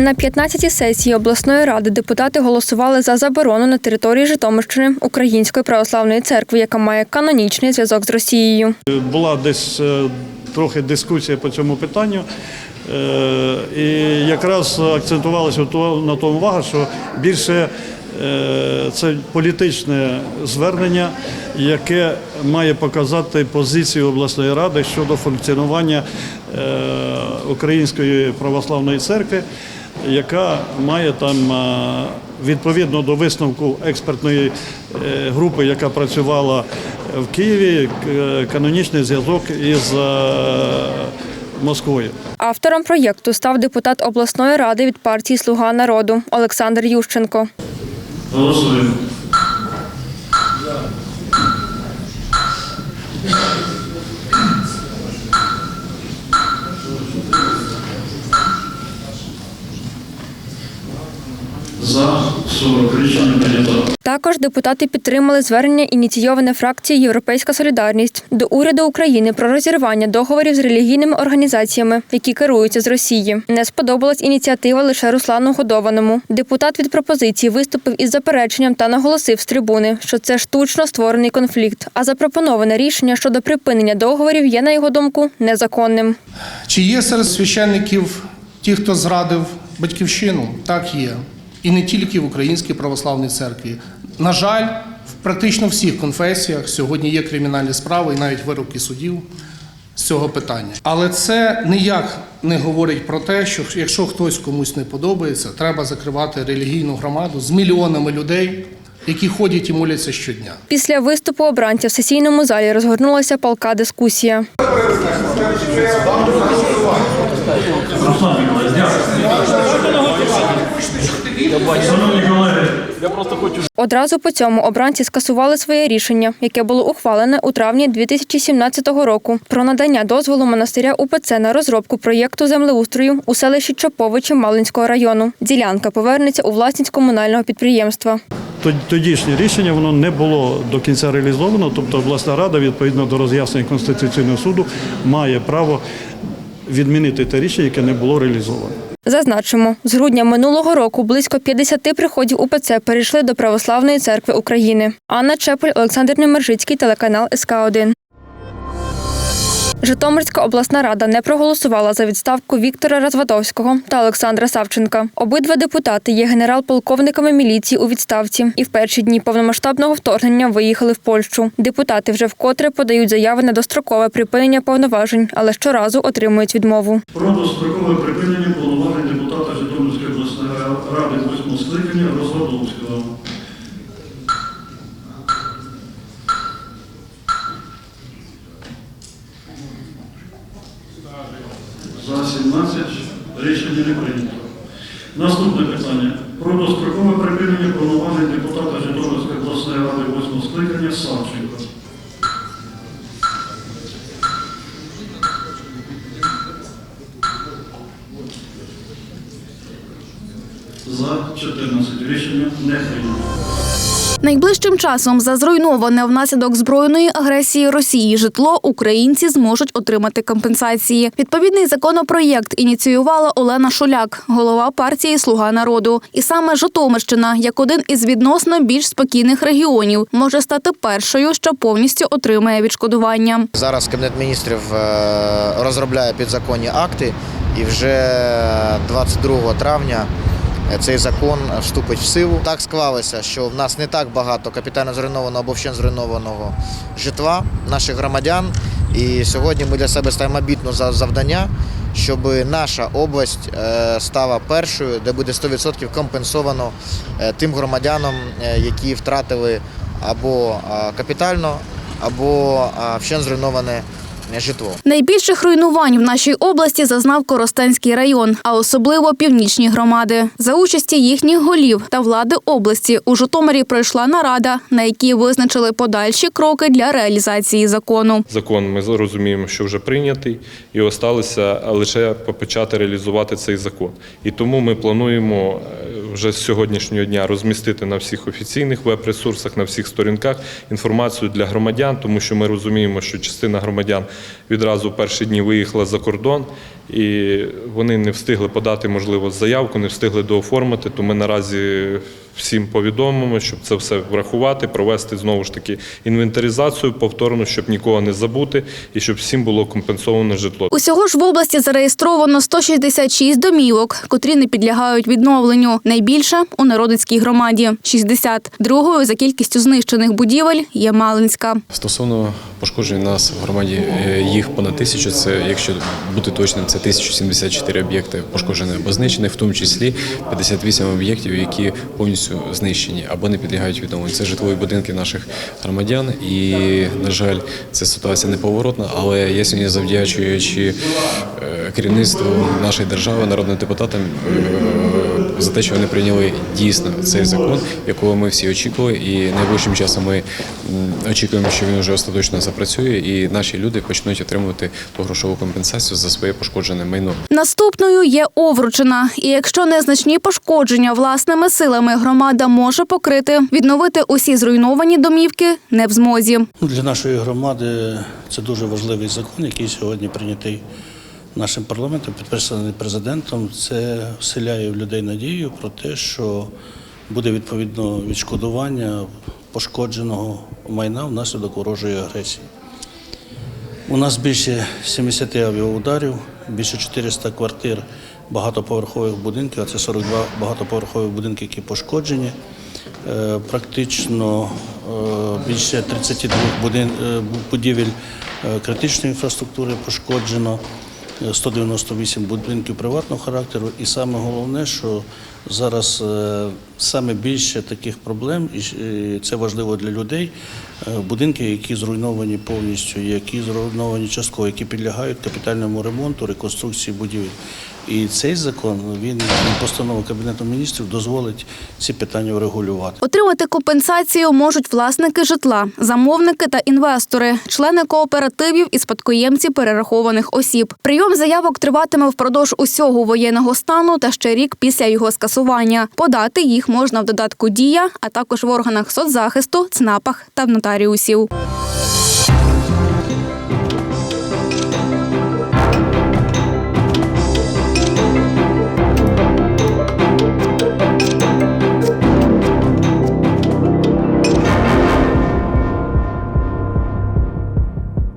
На 15-й сесії обласної ради депутати голосували за заборону на території Житомирщини Української православної церкви, яка має канонічний зв'язок з Росією. Була десь е, трохи дискусія по цьому питанню. Е, І якраз акцентувалася на тому увага, що більше це політичне звернення, яке має показати позицію обласної ради щодо функціонування е, Української православної церкви, яка має там е, відповідно до висновку експертної е, групи, яка працювала в Києві, канонічний зв'язок із е, Москвою. Автором проєкту став депутат обласної ради від партії Слуга народу Олександр Ющенко. Голосуємо. 40 рішення прийнято. Також депутати підтримали звернення ініційоване фракцією Європейська Солідарність до уряду України про розірвання договорів з релігійними організаціями, які керуються з Росії. Не сподобалась ініціатива лише Руслану Годованому. Депутат від пропозиції виступив із запереченням та наголосив з трибуни, що це штучно створений конфлікт. А запропоноване рішення щодо припинення договорів є, на його думку, незаконним. Чи є серед священників ті, хто зрадив батьківщину? Так є. І не тільки в Українській православній церкві. На жаль, в практично всіх конфесіях сьогодні є кримінальні справи і навіть вироки судів з цього питання. Але це ніяк не говорить про те, що якщо хтось комусь не подобається, треба закривати релігійну громаду з мільйонами людей, які ходять і моляться щодня. Після виступу обранця в сесійному залі розгорнулася палка дискусія. Руслан Миколаївич, дякую. Одразу по цьому обранці скасували своє рішення, яке було ухвалене у травні 2017 року про надання дозволу монастиря УПЦ на розробку проєкту землеустрою у селищі Чоповичі Малинського району. Ділянка повернеться у власність комунального підприємства. Тод- Тодішнє рішення воно не було до кінця реалізовано, тобто обласна рада, відповідно до роз'яснень Конституційного суду, має право відмінити те рішення, яке не було реалізовано. Зазначимо, з грудня минулого року близько 50 приходів УПЦ перейшли до Православної церкви України. Анна Чепель, Олександр Немержицький, телеканал СК 1 Житомирська обласна рада не проголосувала за відставку Віктора Развадовського та Олександра Савченка. Обидва депутати є генерал-полковниками міліції у відставці і в перші дні повномасштабного вторгнення виїхали в Польщу. Депутати вже вкотре подають заяви на дострокове припинення повноважень, але щоразу отримують відмову. Про дострокове припинення повноважень депутата Житомирської обласної ради восьмого скликання Розвадовського. За 17 рішення не прийнято. Наступне питання. Про дострокове припинення повноважень депутата Житомирської обласної ради восьмого скликання Савченка. За 14 рішення не прийнято. Найближчим часом за зруйноване внаслідок збройної агресії Росії житло українці зможуть отримати компенсації. Відповідний законопроєкт ініціювала Олена Шуляк, голова партії Слуга народу. І саме Житомирщина, як один із відносно більш спокійних регіонів, може стати першою, що повністю отримає відшкодування. Зараз Кабінет міністрів е, розробляє підзаконні акти, і вже 22 травня е, цей закон вступить в силу. Так склалося, що в нас не так багато капітально зруйнованого або вщент зруйнованого житла наших громадян. І сьогодні ми для себе ставимо за- завдання, щоб наша область е, стала першою, де буде 100% компенсовано е, тим громадянам, е, які втратили або капітально, або вщент зруйноване житло. Найбільших руйнувань в нашій області зазнав Коростенський район, а особливо північні громади. За участі їхніх голів та влади області у Житомирі пройшла нарада, на якій визначили подальші кроки для реалізації закону. Закон ми розуміємо, що вже прийнятий, і осталося лише почати реалізувати цей закон. І тому ми плануємо е, вже з сьогоднішнього дня розмістити на всіх офіційних веб-ресурсах, на всіх сторінках інформацію для громадян, тому що ми розуміємо, що частина громадян відразу перші дні виїхала за кордон, і вони не встигли подати, можливо, заявку, не встигли дооформити. То ми наразі всім повідомимо, щоб це все врахувати, провести знову ж таки інвентаризацію повторно, щоб нікого не забути і щоб всім було компенсовано житло. Усього ж в області зареєстровано 166 домівок, котрі не підлягають відновленню. Найбільше у Народицькій громаді 60. Другою за кількістю знищених будівель є Малинська. Стосовно пошкоджень нас в громаді е, їх понад тисячу. Це, якщо бути точним, це 1074 об'єкти пошкоджені або знищені, в тому числі 58 об'єктів, які повністю знищені або не підлягають відновленню. Це житлові будинки наших громадян. І, на жаль, ця ситуація неповоротна, але я сьогодні завдячуючи е, керівництву нашої держави, народним депутатам е, за те, що вони прийняли дійсно цей закон, якого ми всі очікували, і найближчим часом ми очікуємо, що він вже остаточно запрацює, і наші люди почнуть отримувати ту грошову компенсацію за своє пошкоджене майно. Наступною є Овручина. І якщо незначні пошкодження власними силами громада може покрити, відновити усі зруйновані домівки не в змозі. Для нашої громади це дуже важливий закон, який сьогодні прийнятий нашим парламентом, підписаний президентом. Це вселяє в людей надію про те, що буде відповідно відшкодування пошкодженого майна внаслідок ворожої агресії. У нас більше 70 авіаударів, більше 400 квартир багатоповерхових будинків, а це 42 багатоповерхові будинки, які пошкоджені. Е, Практично е, більше 32 е, будівель критичної інфраструктури пошкоджено. Е, 198 будинків приватного характеру, і саме головне, що зараз е, саме більше таких проблем, і е, це важливо для людей. е, Будинки, які зруйновані повністю, які зруйновані частково, які підлягають капітальному ремонту, реконструкції будівель. І цей закон він постанова Кабінету міністрів дозволить ці питання врегулювати. Отримати компенсацію можуть власники житла, замовники та інвестори, члени кооперативів і спадкоємці перерахованих осіб. Прийом заявок триватиме впродовж усього воєнного стану та ще рік після його скасування. Подати їх можна в додатку Дія, а також в органах соцзахисту, ЦНАПах та в нотаріусів.